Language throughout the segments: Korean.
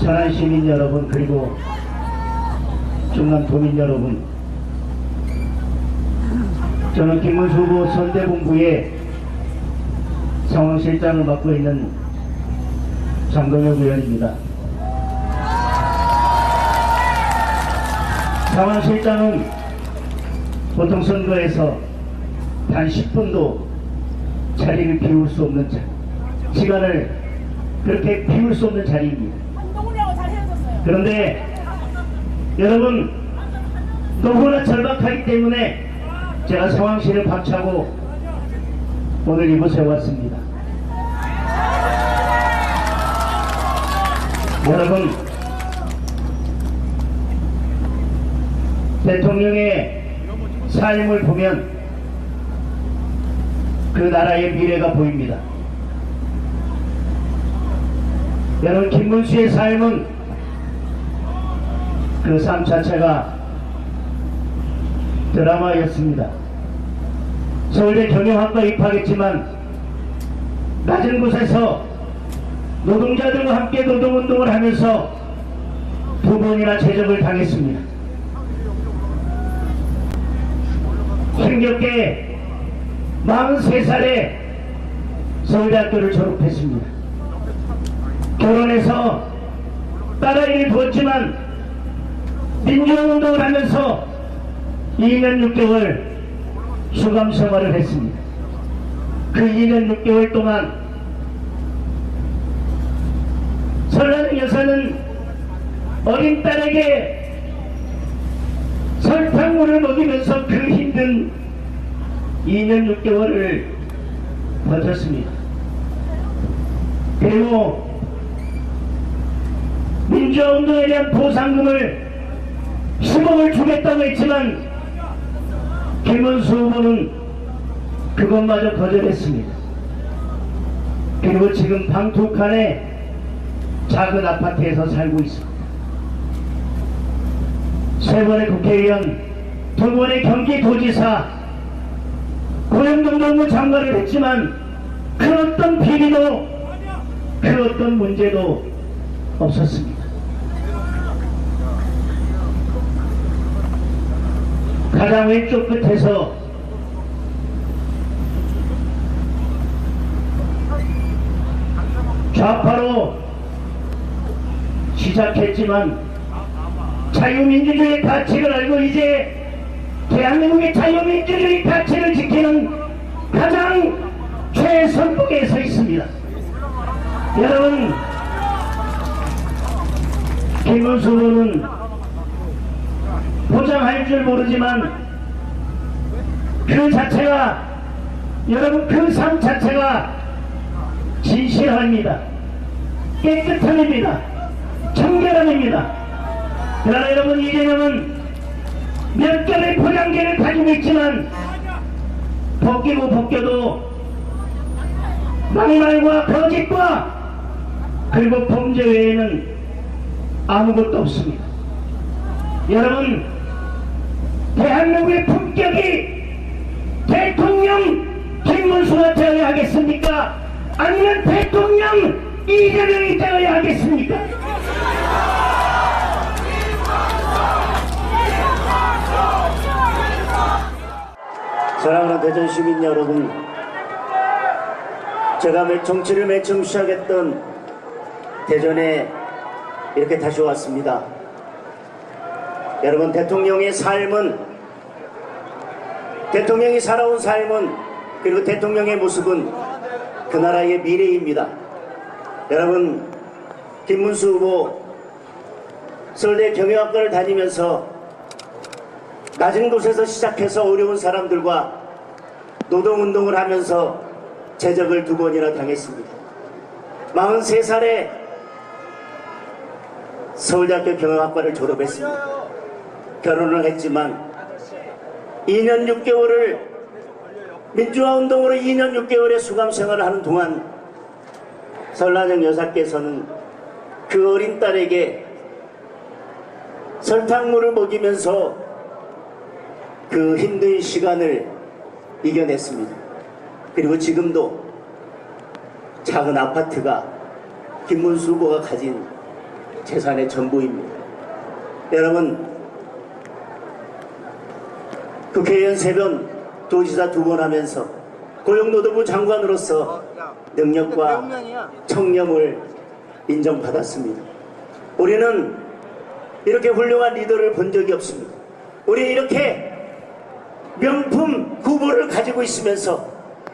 천안 시민 여러분 그리고 중남 도민 여러분 저는 김문수 후보 선대본부의 상황실장을 맡고 있는 장동혁 의원입니다. 상황실장은 보통 선거에서 단 10분도 자리를 비울 수 없는 자, 시간을 그렇게 비울 수 없는 자리입니다. 그런데 여러분 너무나 절박하기 때문에 제가 상황실을 박차고 오늘 이곳에 왔습니다. 여러분 대통령의 삶을 보면 그 나라의 미래가 보입니다. 여러분 김문수의 삶은 그 삶 자체가 드라마였습니다. 서울대 경영학과 입학했지만 낮은 곳에서 노동자들과 함께 노동운동을 하면서 두 번이나 제적을 당했습니다. 힘겹게 43살에 서울대학교를 졸업했습니다. 결혼해서 딸아이를 두었지만 민주운동을 하면서 2년 6개월 수감 생활을 했습니다. 그 2년 6개월 동안 설라는 여사는 어린 딸에게 설탕물을 먹이면서 그 힘든 2년 6개월을 버텼습니다. 그리고 민주화운동에 대한 보상금을 10억을 주겠다고 했지만 김원수 후보는 그것마저 거절했습니다. 그리고 지금 방투칸의 작은 아파트에서 살고 있습니다. 세 번의 국회의원, 두 번의 경기도지사, 고용노동부 장관을 했지만 그 어떤 비리도 그 어떤 문제도 없었습니다. 가장 왼쪽 끝에서 좌파로 시작했지만 자유민주주의 가치를 알고 이제 대한민국의 자유민주주의 가치를 지키는 가장 최선봉에 서 있습니다. 여러분, 김문수 후보는 포장할 줄 모르지만 그 자체가 여러분 그 삶 자체가 진실합니다. 깨끗함입니다. 청결함입니다. 그러나 여러분 이재명은 몇 개의 포장재를 가지고 있지만 벗기고 벗겨도 막말과 거짓과 그리고 범죄 외에는 아무것도 없습니다. 여러분 대한민국의 품격이 대통령 김문수가 되어야 하겠습니까? 아니면 대통령 이재명이 되어야 하겠습니까? 사랑하는 대전 시민 여러분, 제가 매- 정치를 맨 처음 시작했던 대전에 이렇게 다시 왔습니다. 여러분 대통령의 삶은 대통령이 살아온 삶은 그리고 대통령의 모습은 그 나라의 미래입니다. 여러분 김문수 후보 서울대 경영학과를 다니면서 낮은 곳에서 시작해서 어려운 사람들과 노동운동을 하면서 제적을 두 번이나 당했습니다. 43살에 서울대학교 경영학과를 졸업했습니다. 결혼을 했지만 2년 6개월을 민주화 운동으로 2년 6개월의 수감 생활을 하는 동안 설란영 여사께서는 그 어린 딸에게 설탕물을 먹이면서 그 힘든 시간을 이겨냈습니다. 그리고 지금도 작은 아파트가 김문수 후보가 가진 재산의 전부입니다. 여러분, 국회의원 세 번, 도지사 두 번 하면서 고용노동부 장관으로서 능력과 청렴을 인정받았습니다. 우리는 이렇게 훌륭한 리더를 본 적이 없습니다. 우리 이렇게 명품 후보를 가지고 있으면서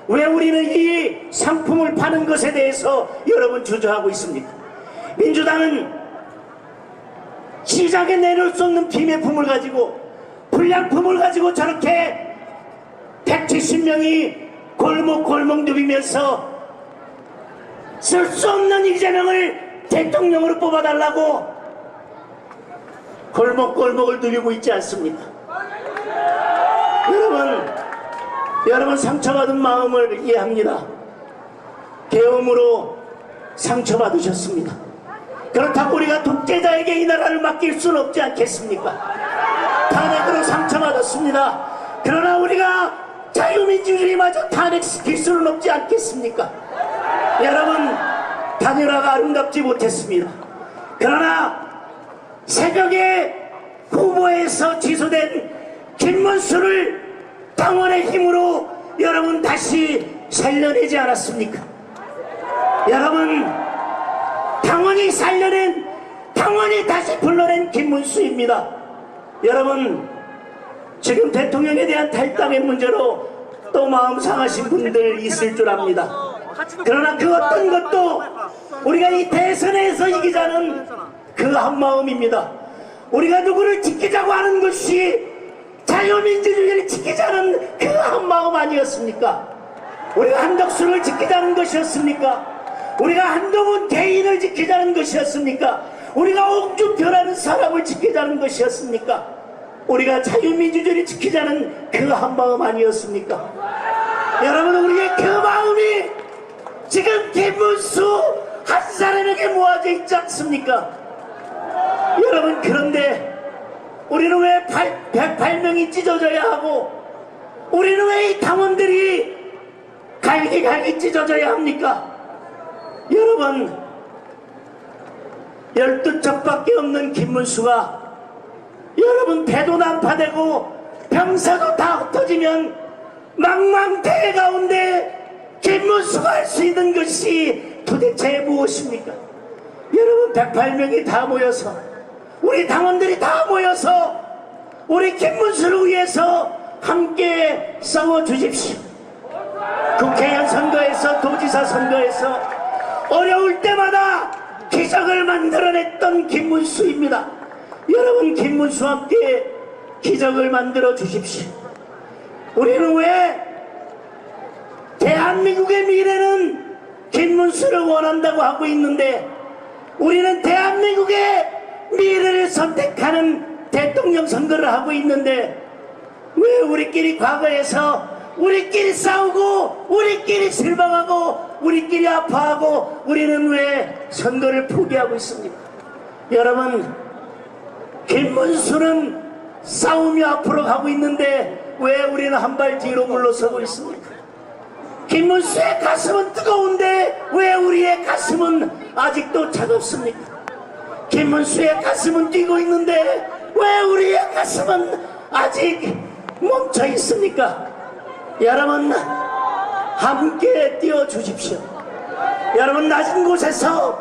왜 우리는 이 상품을 파는 것에 대해서 여러분 주저하고 있습니까? 민주당은 시장에 내놓을 수 없는 비매품을 가지고 불량품을 가지고 저렇게 170명이 골목골목 누비면서 쓸 수 없는 이재명을 대통령으로 뽑아달라고 골목골목을 누비고 있지 않습니까? 여러분, 여러분 상처받은 마음을 이해합니다. 계엄으로 상처받으셨습니다. 그렇다고 우리가 독재자에게 이 나라를 맡길 수는 없지 않겠습니까? 탄핵으로 상처받았습니다. 그러나 우리가 자유민주주의마저 탄핵시킬 수는 없지 않겠습니까? 여러분, 단일화가 아름답지 못했습니다. 그러나 새벽에 후보에서 취소된 김문수를 당원의 힘으로 여러분 다시 살려내지 않았습니까? 여러분, 당원이 살려낸, 당원이 다시 불러낸 김문수입니다. 여러분, 지금 대통령에 대한 탈당의 문제로 또 마음 상하신 분들 있을 줄 압니다. 그러나 그 어떤 것도 우리가 이 대선에서 이기자는 그 한마음입니다. 우리가 누구를 지키자고 하는 것이 자유민주주의를 지키자는 그 한마음 아니었습니까? 우리가 한덕수를 지키자는 것이었습니까? 우리가 한동훈 개인을 지키자는 것이었습니까? 우리가 옥주표라는 사람을 지키자는 것이었습니까? 우리가 자유민주주의를 지키자는 그 한마음 아니었습니까? 여러분 우리의 그 마음이 지금 김문수 한 사람에게 모아져 있지 않습니까? 여러분 그런데 우리는 왜 108명이 찢어져야 하고 우리는 왜 이 당원들이 갈기갈기 찢어져야 합니까? 여러분 12척밖에 없는 김문수가 여러분 배도 난파되고 병사도 다 흩어지면 망망대해 가운데 김문수가 할 수 있는 것이 도대체 무엇입니까? 여러분 108명이 다 모여서 우리 당원들이 다 모여서 우리 김문수를 위해서 함께 싸워 주십시오. 국회의원 선거에서 도지사 선거에서 어려울 때마다 기적을 만들어냈던 김문수입니다. 여러분 김문수와 함께 기적을 만들어 주십시오. 우리는 왜 대한민국의 미래는 김문수를 원한다고 하고 있는데 우리는 대한민국의 미래를 선택하는 대통령 선거를 하고 있는데 왜 우리끼리 과거에서 우리끼리 싸우고 우리끼리 실망하고 우리끼리 아파하고 우리는 왜 선거를 포기하고 있습니까? 여러분 김문수는 싸우며 앞으로 가고 있는데 왜 우리는 한 발 뒤로 물러서고 있습니까? 김문수의 가슴은 뜨거운데 왜 우리의 가슴은 아직도 차갑습니까? 김문수의 가슴은 뛰고 있는데 왜 우리의 가슴은 아직 멈춰 있습니까? 여러분 함께 뛰어 주십시오. 여러분 낮은 곳에서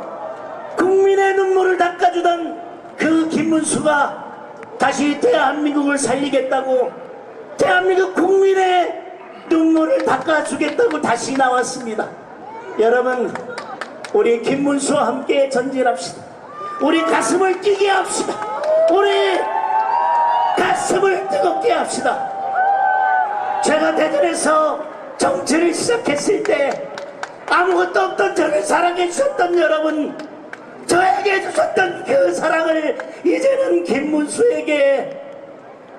국민의 눈물을 닦아주던 그 김문수가 다시 대한민국을 살리겠다고 대한민국 국민의 눈물을 닦아주겠다고 다시 나왔습니다. 여러분 우리 김문수와 함께 전진합시다. 우리 가슴을 뛰게 합시다. 우리 가슴을 뜨겁게 합시다. 제가 대전에서 정치를 시작했을 때 아무것도 없던 저를 사랑해 주셨던 여러분 저에게 주셨던 그 사랑을 이제는 김문수에게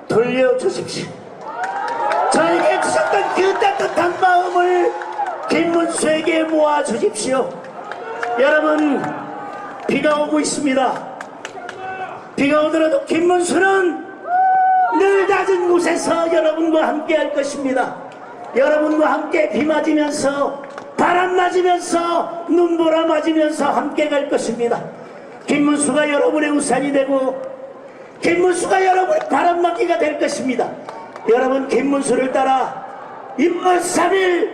돌려주십시오. 저에게 주셨던 그 따뜻한 마음을 김문수에게 모아주십시오. 여러분 비가 오고 있습니다. 비가 오더라도 김문수는 늘 낮은 곳에서 여러분과 함께 할 것입니다. 여러분과 함께 비 맞으면서 바람 맞으면서 눈보라 맞으면서 함께 갈 것입니다. 김문수가 여러분의 우산이 되고 김문수가 여러분의 바람막이가 될 것입니다. 여러분 김문수를 따라 이번 3일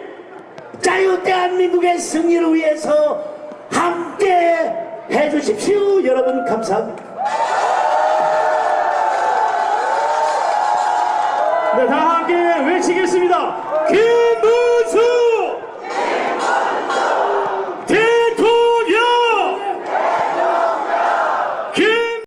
자유 대한민국의 승리를 위해서 함께 해주십시오. 여러분 감사합니다. 네, 다 함께 외치겠습니다. 김